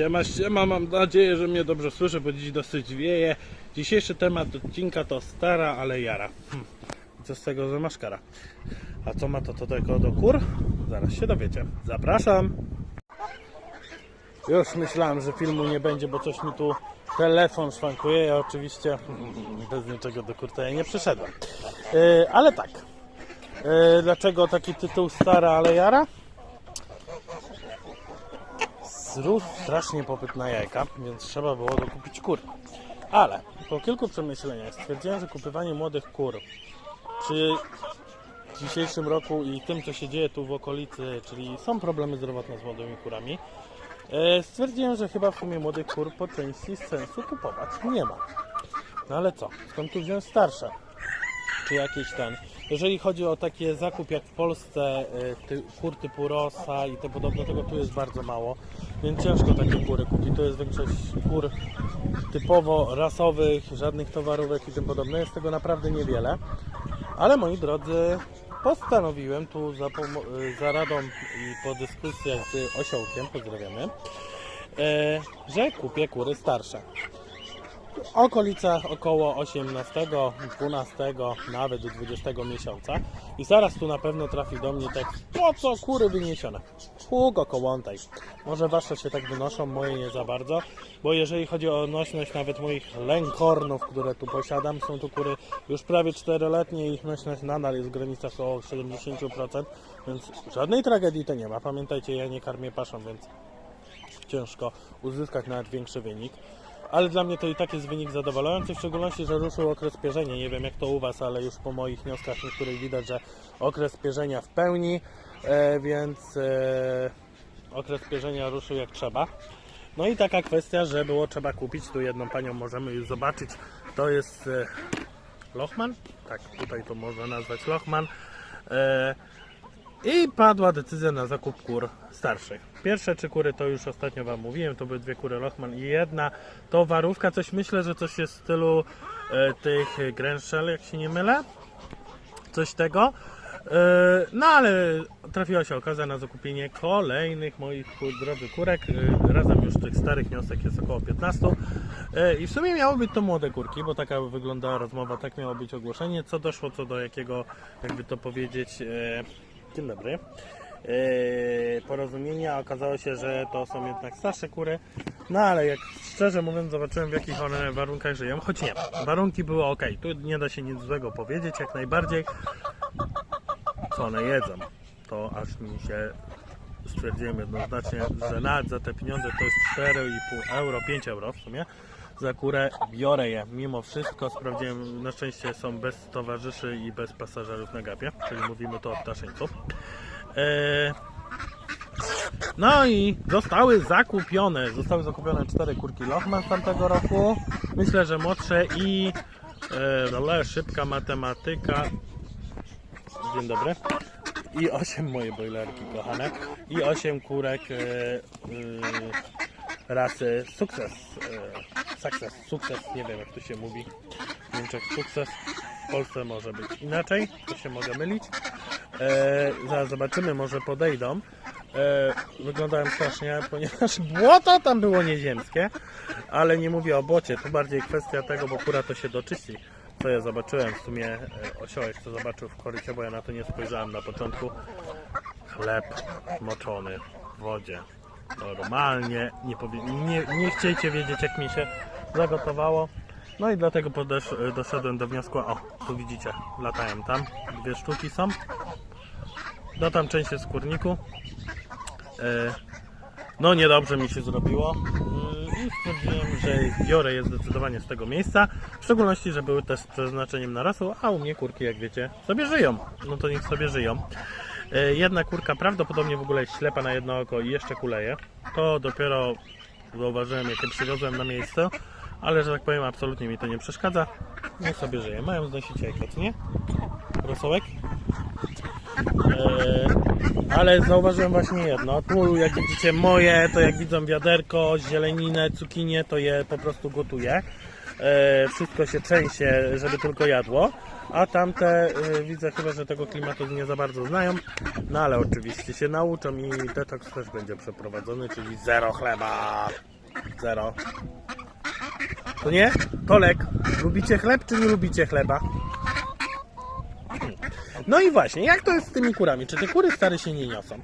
Siema, siema, mam nadzieję, że mnie dobrze słyszę, bo dziś dosyć wieje. Dzisiejszy temat odcinka to stara, ale jara. Hm. Co z tego, że masz kara? A co ma to, to tylko do kur? Zaraz się dowiecie. Zapraszam! Już myślałem, że filmu nie będzie, bo coś mi tu telefon szwankuje. Ja oczywiście bez niczego do kurta nie przyszedłem. Yy, ale tak. Yy, dlaczego taki tytuł stara, ale jara? Wzrósł strasznie popyt na jajka, więc trzeba było dokupić kur. Ale po kilku przemyśleniach stwierdziłem, że kupywanie młodych kur przy dzisiejszym roku i tym, co się dzieje tu w okolicy, czyli są problemy zdrowotne z młodymi kurami, e, stwierdziłem, że chyba w sumie młodych kur po części sensu kupować nie ma. No ale co? Skąd tu wziąć starsze? czy jakiś ten. Jeżeli chodzi o taki zakup jak w Polsce, y, ty, kur typu Rosa i te podobne, tego tu jest bardzo mało, więc ciężko takie kury kupić. To jest większość kur typowo rasowych, żadnych towarówek i tym podobne. Jest tego naprawdę niewiele. Ale moi drodzy, postanowiłem tu za, y, za radą i po dyskusjach z osiołkiem, pozdrawiamy, e, że kupię kury starsze okolicach około 18, 12, nawet 20 miesiąca. I zaraz tu na pewno trafi do mnie tak, po co kury wyniesione? Hugo kołątaj. Może wasze się tak wynoszą, moje nie za bardzo, bo jeżeli chodzi o nośność nawet moich lękornów, które tu posiadam, są tu kury już prawie 4-letnie i ich nośność nadal jest w granicach około 70%, więc żadnej tragedii to nie ma. Pamiętajcie, ja nie karmię paszą, więc ciężko uzyskać nawet większy wynik. Ale dla mnie to i tak jest wynik zadowalający, w szczególności, że ruszył okres pierzenia. Nie wiem jak to u Was, ale już po moich wnioskach niektórych widać, że okres pierzenia w pełni, e, więc e, okres pierzenia ruszył jak trzeba. No i taka kwestia, że było trzeba kupić. Tu jedną panią możemy już zobaczyć. To jest e, Lochman? Tak, tutaj to można nazwać Lochman. E, i padła decyzja na zakup kur starszych. Pierwsze trzy kury to już ostatnio Wam mówiłem, to były dwie kury Lochman i jedna towarówka. Coś myślę, że coś jest w stylu e, tych Grenshell, jak się nie mylę. Coś tego. E, no ale trafiła się okazja na zakupienie kolejnych moich drodzy kurek. E, razem już tych starych wniosek jest około 15. E, I w sumie miały być to młode kurki, bo taka wyglądała rozmowa, tak miało być ogłoszenie. Co doszło co do jakiego, jakby to powiedzieć, e, dzień dobry. E, porozumienia okazało się, że to są jednak starsze kury. No ale jak szczerze mówiąc, zobaczyłem w jakich one warunkach żyją, choć nie, warunki były ok. Tu nie da się nic złego powiedzieć, jak najbardziej. Co one jedzą, to aż mi się stwierdziłem jednoznacznie, że nawet za te pieniądze to jest 4,5 euro, 5 euro w sumie. Za kurę biorę je. Mimo wszystko sprawdziłem, na szczęście są bez towarzyszy i bez pasażerów na gapie, czyli mówimy tu o ptaszeńcu. Eee, no i zostały zakupione. Zostały zakupione cztery kurki Lochman z tamtego roku. Myślę, że młodsze i e, ale szybka matematyka. Dzień dobry. I 8 moje bojlerki kochane. I 8 kurek e, e, rasy sukces. E, sukces, sukces, nie wiem jak to się mówi. W Niemczech sukces. W Polsce może być inaczej, to się mogę mylić. E, zaraz zobaczymy, może podejdą. E, wyglądają strasznie, ponieważ błoto tam było nieziemskie, ale nie mówię o błocie, tu bardziej kwestia tego, bo kura to się doczyści. Co ja zobaczyłem, w sumie e, osiołek to zobaczył w korycie, bo ja na to nie spojrzałem na początku. Chleb moczony w wodzie. Normalnie, nie, powie, nie, nie chciejcie wiedzieć jak mi się zagotowało. No i dlatego podesz, doszedłem do wniosku, o, tu widzicie, latają tam, dwie sztuki są. No tam część jest w kurniku. E, No niedobrze mi się zrobiło E, i stwierdziłem, że biorę je zdecydowanie z tego miejsca. W szczególności, że były też z przeznaczeniem na rasu, a u mnie kurki, jak wiecie, sobie żyją. No to niech sobie żyją. E, Jedna kurka prawdopodobnie w ogóle jest ślepa na jedno oko i jeszcze kuleje. To dopiero zauważyłem, jak je przywiozłem na miejsce, ale że tak powiem, absolutnie mi to nie przeszkadza. Niech sobie żyje. Mają znosić jajka, co nie? Rosołek? Eee, ale zauważyłem właśnie jedno. Tu jak widzicie moje, to jak widzą wiaderko, zieleninę, cukinię, to je po prostu gotuję. e, wszystko się trzęsie, żeby tylko jadło, a tamte e, widzę chyba, że tego klimatu nie za bardzo znają, no ale oczywiście się nauczą i detoks też będzie przeprowadzony, czyli zero chleba, zero. To nie? Tolek, lubicie chleb czy nie lubicie chleba? No i właśnie, jak to jest z tymi kurami? Czy te kury stare się nie niosą?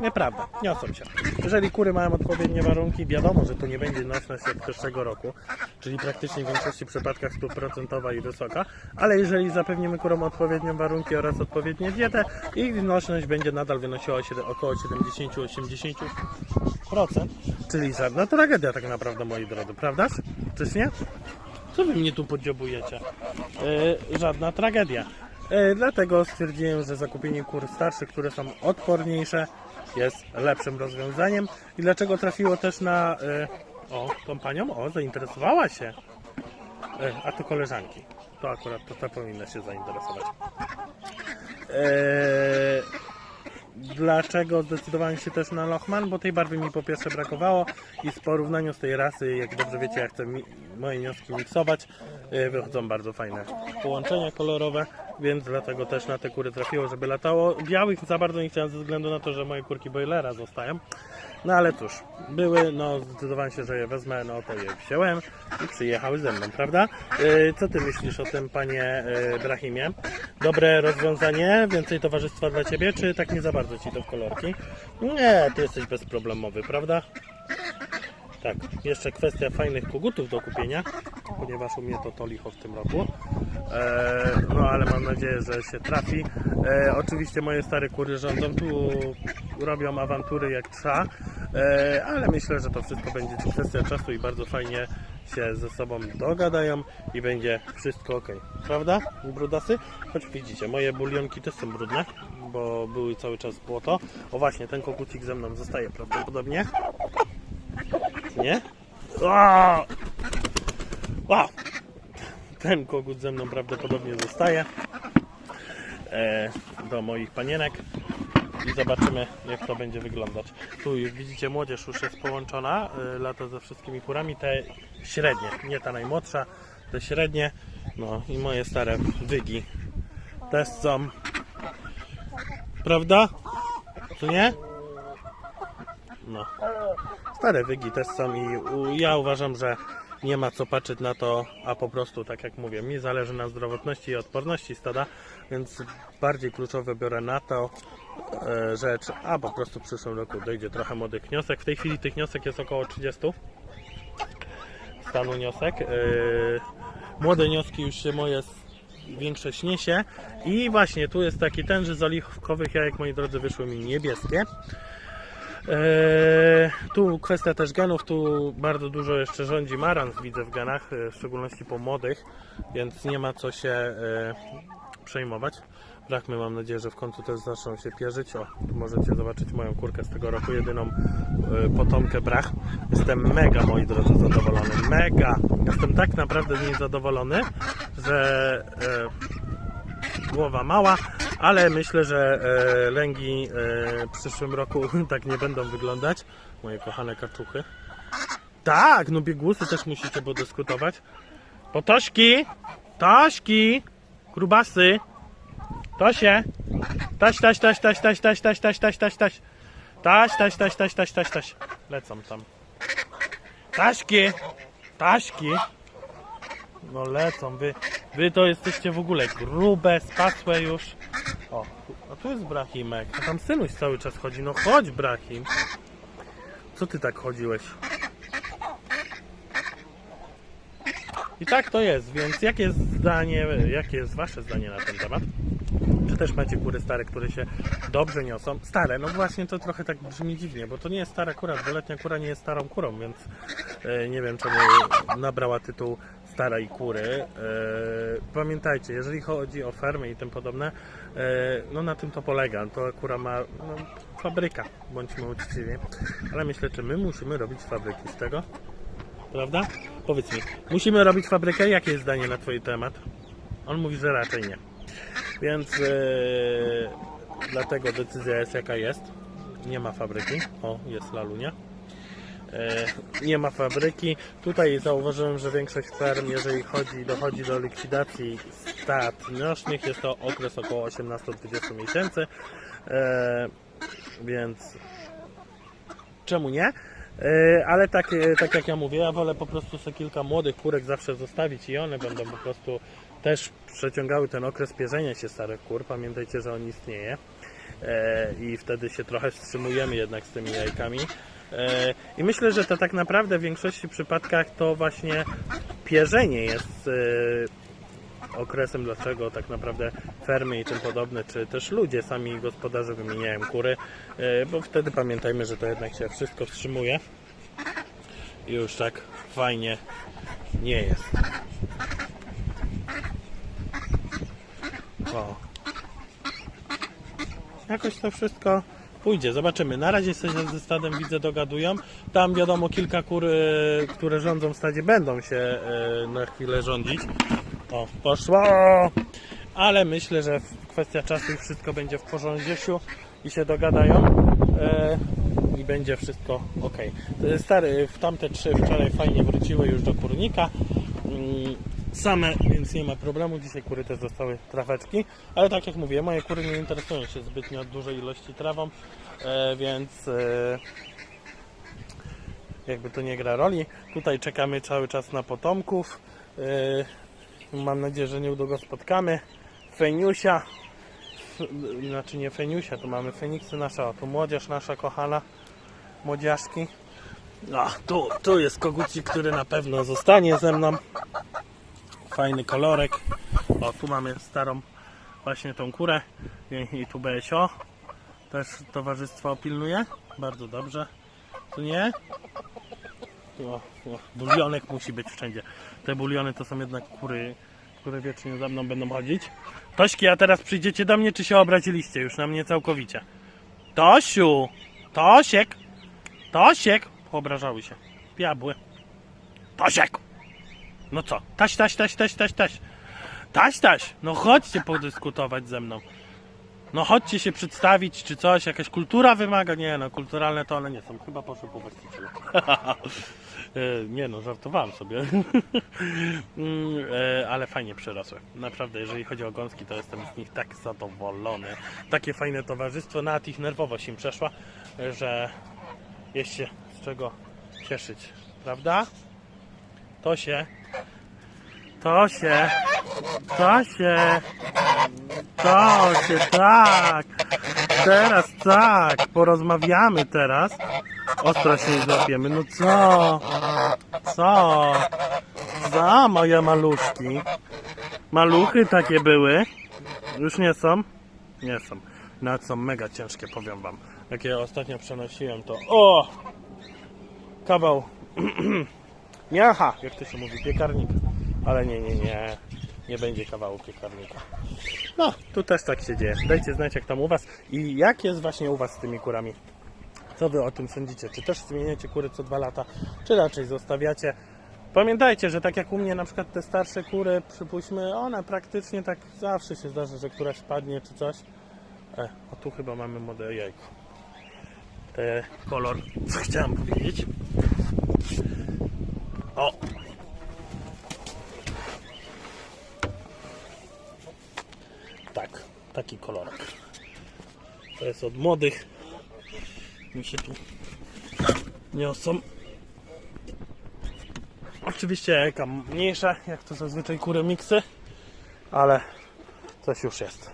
Nieprawda, niosą się. Jeżeli kury mają odpowiednie warunki, wiadomo, że to nie będzie nośność jak pierwszego roku, czyli praktycznie w większości przypadkach stuprocentowa i wysoka, ale jeżeli zapewnimy kurom odpowiednie warunki oraz odpowiednie dietę, ich nośność będzie nadal wynosiła około 70-80%, czyli żadna tragedia tak naprawdę, moi drodzy, prawdaż? Czyż nie? Co wy mnie tu podziobujecie? Yy, żadna tragedia. Yy, dlatego stwierdziłem, że zakupienie kur starszych, które są odporniejsze, jest lepszym rozwiązaniem. I dlaczego trafiło też na. Yy, o, tą panią? O, zainteresowała się. Yy, a to koleżanki. To akurat to ta powinna się zainteresować. Yy, dlaczego zdecydowałem się też na Lochman? Bo tej barwy mi po pierwsze brakowało i w porównaniu z tej rasy, jak dobrze wiecie, jak chcę mi, moje wnioski miksować, yy, wychodzą bardzo fajne połączenia kolorowe, więc dlatego też na te kury trafiło, żeby latało. Białych za bardzo nie chciałem ze względu na to, że moje kurki boilera zostają. No ale cóż, były, no zdecydowałem się, że je wezmę, no to je wziąłem i przyjechały ze mną, prawda? Yy, co ty myślisz o tym, panie yy, Brahimie? Dobre rozwiązanie? Więcej towarzystwa dla ciebie, czy tak nie za bardzo ci to w kolorki? Nie, ty jesteś bezproblemowy, prawda? Tak, jeszcze kwestia fajnych kogutów do kupienia, ponieważ u mnie to to licho w tym roku. E, no ale mam nadzieję, że się trafi. E, oczywiście moje stare kury rządzą, tu robią awantury jak trza, e, ale myślę, że to wszystko będzie kwestia czasu i bardzo fajnie się ze sobą dogadają i będzie wszystko ok. Prawda, brudasy? Choć widzicie, moje bulionki też są brudne, bo były cały czas błoto. O właśnie, ten kogucik ze mną zostaje prawdopodobnie. Nie? O! O! Ten kogut ze mną prawdopodobnie zostaje e, do moich panienek i zobaczymy jak to będzie wyglądać. Tu widzicie młodzież już jest połączona, e, lata ze wszystkimi kurami, te średnie, nie ta najmłodsza, te średnie, no i moje stare wygi też są. Prawda? Co nie? No. Stare wygi też są i ja uważam, że nie ma co patrzeć na to, a po prostu, tak jak mówię, mi zależy na zdrowotności i odporności stada, więc bardziej kluczowe biorę na to e, rzecz, a po prostu w przyszłym roku dojdzie trochę młodych wniosek. W tej chwili tych wniosek jest około 30 stanu wniosek. E, młode wnioski już się moje większość niesie i właśnie tu jest taki ten, że z oliwkowych jajek, moi drodzy, wyszły mi niebieskie. Eee, tu kwestia też genów, tu bardzo dużo jeszcze rządzi marans widzę w genach, e, w szczególności po młodych, więc nie ma co się e, przejmować. Brachmy mam nadzieję, że w końcu też zaczną się pierzyć. O, tu możecie zobaczyć moją kurkę z tego roku, jedyną e, potomkę brach. Jestem mega, moi drodzy, zadowolony. Mega! Jestem tak naprawdę z niej zadowolony, że głowa mała, ale myślę, że e, lęgi e, w przyszłym roku tak nie będą wyglądać. Moje kochane kaczuchy. Tak, no biegłusy też musicie podyskutować. Po Tośki! Tośki! Grubasy! Tosie! Taś, taś, taś, taś, taś, taś, taś, taś, taś, taś, taś. Taś, taś, taś, taś, taś, taś, taś. Lecą tam. Taśki! Taśki! No lecą, wy, wy to jesteście w ogóle grube, spasłe już. O, a tu jest Brahimek, a tam synuś cały czas chodzi. No chodź Brahim. Co ty tak chodziłeś? I tak to jest, więc jakie jest zdanie, jakie jest wasze zdanie na ten temat? Czy też macie kury stare, które się dobrze niosą? Stare, no właśnie to trochę tak brzmi dziwnie, bo to nie jest stara kura, dwuletnia kura nie jest starą kurą, więc e, nie wiem czemu nabrała tytuł starej kury. E, pamiętajcie, jeżeli chodzi o fermy i tym podobne, e, no na tym to polega. To kura ma no, fabryka, bądźmy uczciwi. Ale myślę, czy my musimy robić fabryki z tego? Prawda? Powiedz mi, musimy robić fabrykę? Jakie jest zdanie na Twój temat? On mówi, że raczej nie. Więc e, dlatego decyzja jest jaka jest. Nie ma fabryki. O, jest lalunia. E, nie ma fabryki. Tutaj zauważyłem, że większość ferm, jeżeli chodzi, dochodzi do likwidacji stad nośnych, jest to okres około 18-20 miesięcy, e, więc czemu nie? E, Ale tak, tak jak ja mówię, ja wolę po prostu sobie kilka młodych kurek zawsze zostawić i one będą po prostu też przeciągały ten okres pierzenia się starych kur. Pamiętajcie, że on istnieje i wtedy się trochę wstrzymujemy jednak z tymi jajkami. E, I myślę, że to tak naprawdę w większości przypadkach to właśnie pierzenie jest e, okresem, dlaczego tak naprawdę fermy i tym podobne, czy też ludzie, sami gospodarze wymieniają kury, e, bo wtedy pamiętajmy, że to jednak się wszystko wstrzymuje i już tak fajnie nie jest. O. Jakoś to wszystko pójdzie, zobaczymy. Na razie się ze stadem widzę dogadują. Tam wiadomo kilka kur, e, które rządzą w stadzie będą się e, na chwilę rządzić. O, poszło! Ale myślę, że kwestia czasu już wszystko będzie w porządku i się dogadają. E, I będzie wszystko ok. Stary, w tamte trzy wczoraj fajnie wróciły już do kurnika. Same, więc nie ma problemu. Dzisiaj kury też dostały traweczki. Ale tak jak mówię, moje kury nie interesują się zbytnio dużej ilości trawą, e, więc e, jakby to nie gra roli. Tutaj czekamy cały czas na potomków. E, mam nadzieję, że niedługo spotkamy. Feniusia, znaczy nie Feniusia, tu mamy Feniksy nasza, o, tu młodzież nasza kochana, młodziaszki. No, tu, tu jest kogucik, który na pewno zostanie ze mną. Fajny kolorek. O, tu mamy starą właśnie tą kurę i, tu BSO. Też towarzystwo pilnuje. Bardzo dobrze. Tu nie? O, o, bulionek musi być wszędzie. Te buliony to są jednak kury, które wiecznie za mną będą chodzić. Tośki, a teraz przyjdziecie do mnie, czy się obraziliście już na mnie całkowicie? Tosiu! Tosiek! Tosiek! Obrażały się. Diabły. Tosiek! No co? Taś, taś, taś, taś, taś, taś. Taś, taś! No chodźcie podyskutować ze mną. No chodźcie się przedstawić, czy coś, jakaś kultura wymaga? Nie no, kulturalne to one nie są. Chyba poszły po właścicielu. E, nie no, żartowałem sobie. Mm, e, Ale fajnie przerosły. Naprawdę, jeżeli chodzi o gąski, to jestem z nich tak zadowolony. Takie fajne towarzystwo, nawet ich nerwowość im przeszła, że jest się z czego cieszyć. Prawda? To się. To się. To się. To się, tak. Teraz tak. Porozmawiamy teraz. Ostro się złapiemy. No co? Co? Co, moje maluszki? Maluchy takie były. Już nie są? Nie są. Nawet są mega ciężkie, powiem wam. Jak je ostatnio przenosiłem, to o! Kawał miacha, jak to się mówi, piekarnika. Ale nie, nie, nie. Nie będzie kawału piekarnika. No, tu też tak się dzieje. Dajcie znać, jak tam u Was i jak jest właśnie u Was z tymi kurami. Co Wy o tym sądzicie? Czy też zmieniacie kury co dwa lata, czy raczej zostawiacie? Pamiętajcie, że tak jak u mnie na przykład te starsze kury, przypuśćmy, one praktycznie tak zawsze się zdarza, że któraś spadnie czy coś. E, o tu chyba mamy młode jajko. E, kolor, co chciałem powiedzieć? O! Tak, taki kolorek. To jest od młodych. Mi się tu niosą. Oczywiście jajka mniejsze, jak to zazwyczaj kury miksy, ale coś już jest.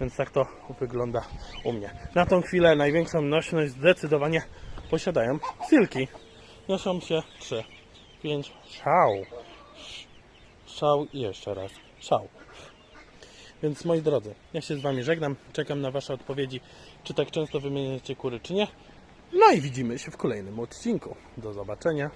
Więc tak to wygląda u mnie. Na tą chwilę największą nośność zdecydowanie posiadają silki. Noszą się 3, 5, szał. Szał i jeszcze raz szał. Więc moi drodzy, ja się z Wami żegnam. Czekam na Wasze odpowiedzi, czy tak często wymieniacie kury, czy nie. No i widzimy się w kolejnym odcinku. Do zobaczenia.